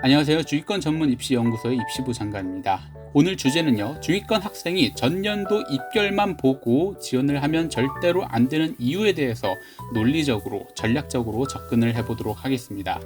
안녕하세요. 주의권 전문 입시 연구소의 입시부 장관입니다. 오늘 주제는요. 중위권 학생이 전년도 입결만 보고 지원을 하면 절대로 안 되는 이유에 대해서 논리적으로 전략적으로 접근을 해 보도록 하겠습니다.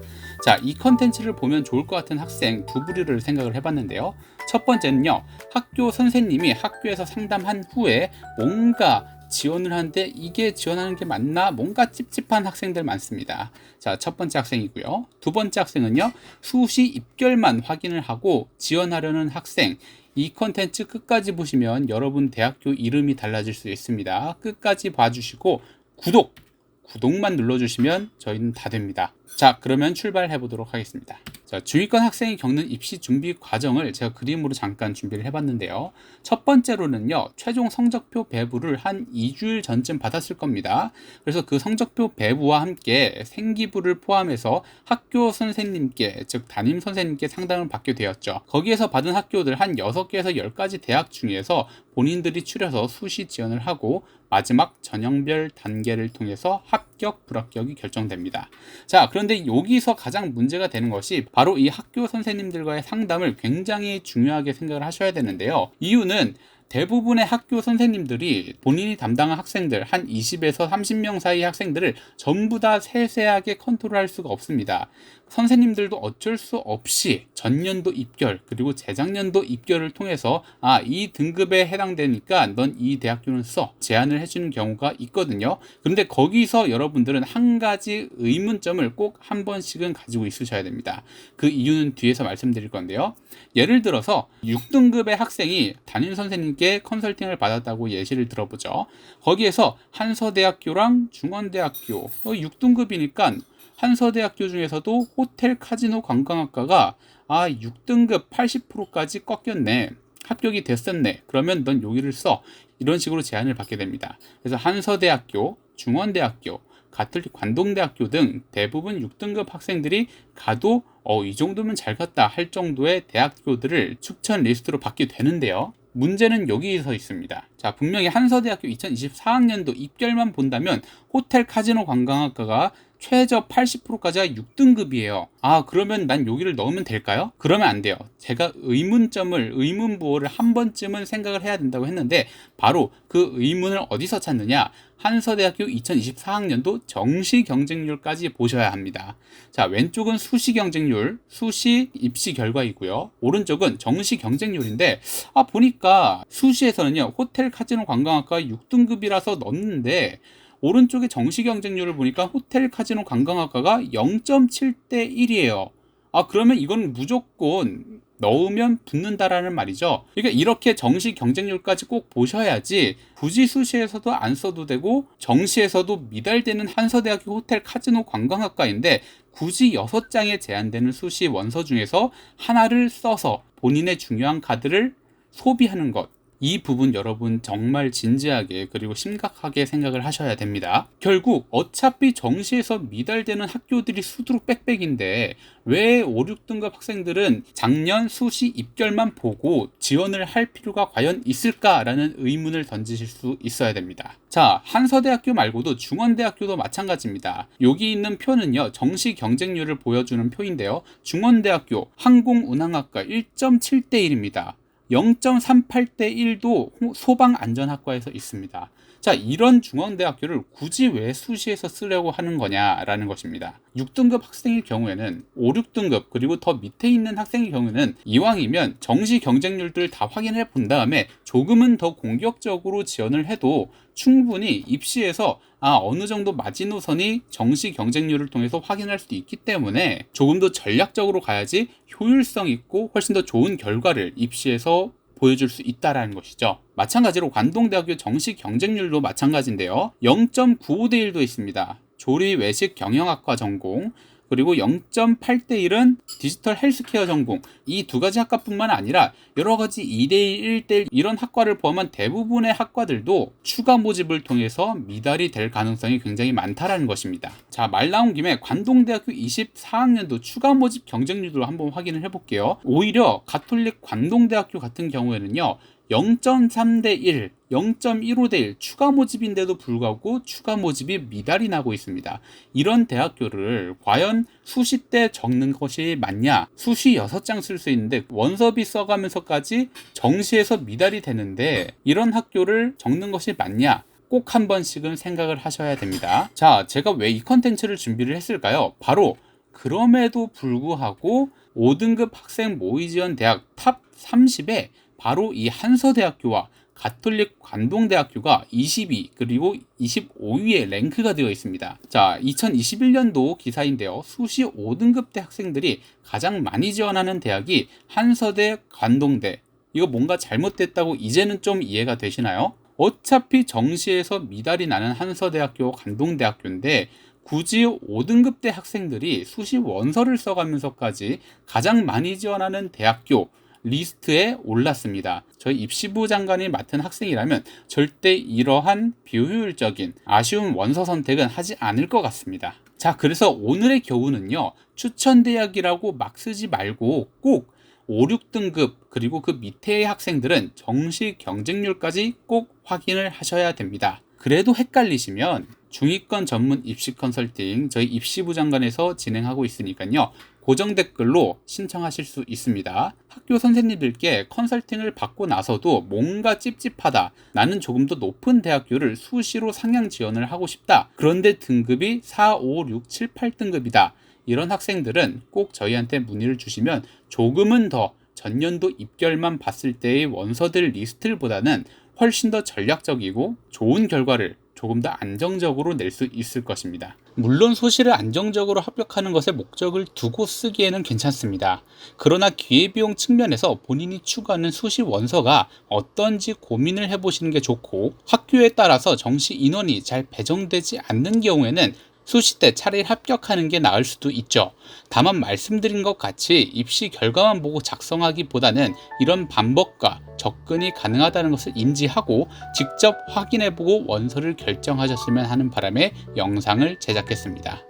자, 이 컨텐츠를 보면 좋을 것 같은 학생 두 부류를 생각을 해 봤는데요. 첫 번째는요. 학교 선생님이 학교에서 상담한 후에 뭔가 지원을 하는데 이게 지원하는 게 맞나 뭔가 찝찝한 학생들 많습니다. 자, 첫 번째 학생이고요. 두 번째 학생은요. 수시 입결만 확인을 하고 지원하려는 학생. 이 컨텐츠 끝까지 보시면 여러분 대학교 이름이 달라질 수 있습니다. 끝까지 봐주시고 구독, 구독만 눌러주시면 저희는 다 됩니다. 자, 그러면 출발해 보도록 하겠습니다. 자, 중위권 학생이 겪는 입시 준비 과정을 제가 그림으로 잠깐 준비를 해봤는데요. 첫 번째로는요, 최종 성적표 배부를 한 2주일 전쯤 받았을 겁니다. 그래서 그 성적표 배부와 함께 생기부를 포함해서 학교 선생님께, 즉 담임 선생님께 상담을 받게 되었죠. 거기에서 받은 학교들 한 6개에서 10가지 대학 중에서 본인들이 추려서 수시 지원을 하고 마지막 전형별 단계를 통해서 합 격, 불합격이 결정됩니다. 자, 그런데 여기서 가장 문제가 되는 것이 바로 이 학교 선생님들과의 상담을 굉장히 중요하게 생각을 하셔야 되는데요. 이유는 대부분의 학교 선생님들이 본인이 담당한 학생들 한 20에서 30명 사이 학생들을 전부 다 세세하게 컨트롤할 수가 없습니다. 선생님들도 어쩔 수 없이 전년도 입결 그리고 재작년도 입결을 통해서 아 이 등급에 해당되니까 넌 이 대학교는 써 제안을 해주는 경우가 있거든요. 그런데 거기서 여러분들은 한 가지 의문점을 꼭 한 번씩은 가지고 있으셔야 됩니다. 그 이유는 뒤에서 말씀드릴 건데요. 예를 들어서 6등급의 학생이 담임 선생님께 컨설팅을 받았다고 예시를 들어보죠. 거기에서 한서대학교랑 중원대학교 6등급이니까 한서대학교 중에서도 호텔 카지노 관광학과가 아 6등급 80%까지 꺾였네. 합격이 됐었네. 그러면 넌 여기를 써. 이런 식으로 제안을 받게 됩니다. 그래서 한서대학교, 중원대학교, 가톨릭 관동대학교 등 대부분 6등급 학생들이 가도 어, 이 정도면 잘 갔다 할 정도의 대학교들을 추천 리스트로 받게 되는데요. 문제는 여기서 있습니다. 자, 분명히 한서대학교 2024학년도 입결만 본다면 호텔 카지노 관광학과가 최저 80%까지가 6등급이에요. 아, 그러면 난 여기를 넣으면 될까요? 그러면 안 돼요. 제가 의문점을, 의문 부호를 한 번쯤은 생각을 해야 된다고 했는데, 바로 그 의문을 어디서 찾느냐? 한서대학교 2024학년도 정시 경쟁률까지 보셔야 합니다. 자, 왼쪽은 수시 경쟁률, 수시 입시 결과이고요. 오른쪽은 정시 경쟁률인데, 아, 보니까 수시에서는요, 호텔 카지노 관광학과 6등급이라서 넣었는데, 오른쪽에 정시 경쟁률을 보니까 호텔 카지노 관광학과가 0.7대 1이에요. 아, 그러면 이건 무조건 넣으면 붙는다라는 말이죠. 그러니까 이렇게 정시 경쟁률까지 꼭 보셔야지 굳이 수시에서도 안 써도 되고 정시에서도 미달되는 한서대학교 호텔 카지노 관광학과인데 굳이 6장에 제한되는 수시 원서 중에서 하나를 써서 본인의 중요한 카드를 소비하는 것. 이 부분 여러분 정말 진지하게 그리고 심각하게 생각을 하셔야 됩니다. 결국 어차피 정시에서 미달되는 학교들이 수두룩 빽빽인데 왜 5, 6등급 학생들은 작년 수시 입결만 보고 지원을 할 필요가 과연 있을까라는 의문을 던지실 수 있어야 됩니다. 자, 한서대학교 말고도 중원대학교도 마찬가지입니다. 여기 있는 표는요, 정시 경쟁률을 보여주는 표인데요. 중원대학교 항공운항학과 1.7대 1입니다. 0.38대 1도 소방안전학과에서 있습니다. 자, 이런 중앙대학교를 굳이 왜 수시에서 쓰려고 하는 거냐라는 것입니다. 6등급 학생의 경우에는 5, 6등급 그리고 더 밑에 있는 학생의 경우에는 이왕이면 정시 경쟁률들 다 확인해 본 다음에 조금은 더 공격적으로 지원을 해도 충분히 입시에서 아, 어느 정도 마지노선이 정시 경쟁률을 통해서 확인할 수 있기 때문에 조금 더 전략적으로 가야지 효율성 있고 훨씬 더 좋은 결과를 입시에서 보여줄 수 있다라는 것이죠. 마찬가지로 관동대학교 정시 경쟁률도 마찬가지인데요. 0.95대 1도 있습니다. 조리 외식 경영학과 전공 그리고 0.8대 1은 디지털 헬스케어 전공 이 두 가지 학과뿐만 아니라 여러 가지 2대1, 1대1 이런 학과를 포함한 대부분의 학과들도 추가 모집을 통해서 미달이 될 가능성이 굉장히 많다라는 것입니다. 자, 말 나온 김에 관동대학교 24학년도 추가 모집 경쟁률도 한번 확인을 해볼게요. 오히려 가톨릭 관동대학교 같은 경우에는요. 0.3대 1, 0.15대 1 추가 모집인데도 불구하고 추가 모집이 미달이 나고 있습니다. 이런 대학교를 과연 수시 때 적는 것이 맞냐? 수시 6장 쓸 수 있는데 원서비 써가면서까지 정시에서 미달이 되는데 이런 학교를 적는 것이 맞냐? 꼭 한 번씩은 생각을 하셔야 됩니다. 자, 제가 왜 이 컨텐츠를 준비를 했을까요? 바로 그럼에도 불구하고 5등급 학생 모의 지원 대학 탑 30에 바로 이 한서대학교와 가톨릭 관동대학교가 22 그리고 25위에 랭크가 되어 있습니다. 자, 2021년도 기사인데요. 수시 5등급 대 학생들이 가장 많이 지원하는 대학이 한서대, 관동대. 이거 뭔가 잘못됐다고 이제는 좀 이해가 되시나요? 어차피 정시에서 미달이 나는 한서대학교, 관동대학교인데 굳이 5등급 대 학생들이 수시 원서를 써가면서까지 가장 많이 지원하는 대학교 리스트에 올랐습니다. 저희 입시부 장관이 맡은 학생이라면 절대 이러한 비효율적인 아쉬운 원서 선택은 하지 않을 것 같습니다. 자, 그래서 오늘의 교훈은요, 추천 대학이라고 막 쓰지 말고 꼭 5, 6등급 그리고 그 밑에의 학생들은 정시 경쟁률까지 꼭 확인을 하셔야 됩니다. 그래도 헷갈리시면 중위권 전문 입시 컨설팅 저희 입시부 장관에서 진행하고 있으니까요. 고정 댓글로 신청하실 수 있습니다. 학교 선생님들께 컨설팅을 받고 나서도 뭔가 찝찝하다. 나는 조금 더 높은 대학교를 수시로 상향 지원을 하고 싶다. 그런데 등급이 4, 5, 6, 7, 8등급이다. 이런 학생들은 꼭 저희한테 문의를 주시면 조금은 더 전년도 입결만 봤을 때의 원서들 리스트보다는 훨씬 더 전략적이고 좋은 결과를 조금 더 안정적으로 낼 수 있을 것입니다. 물론 소시를 안정적으로 합격하는 것에 목적을 두고 쓰기에는 괜찮습니다. 그러나 기회비용 측면에서 본인이 추구하는 수시 원서가 어떤지 고민을 해보시는 게 좋고 학교에 따라서 정시 인원이 잘 배정되지 않는 경우에는 수시 때 차라리 합격하는 게 나을 수도 있죠. 다만 말씀드린 것 같이 입시 결과만 보고 작성하기보다는 이런 반복과 접근이 가능하다는 것을 인지하고 직접 확인해보고 원서를 결정하셨으면 하는 바람에 영상을 제작했습니다.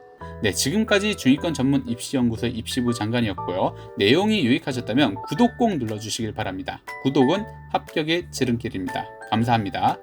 네, 지금까지 중위권 전문 입시연구소 입시부 장관이었고요. 내용이 유익하셨다면 구독 꼭 눌러주시길 바랍니다. 구독은 합격의 지름길입니다. 감사합니다.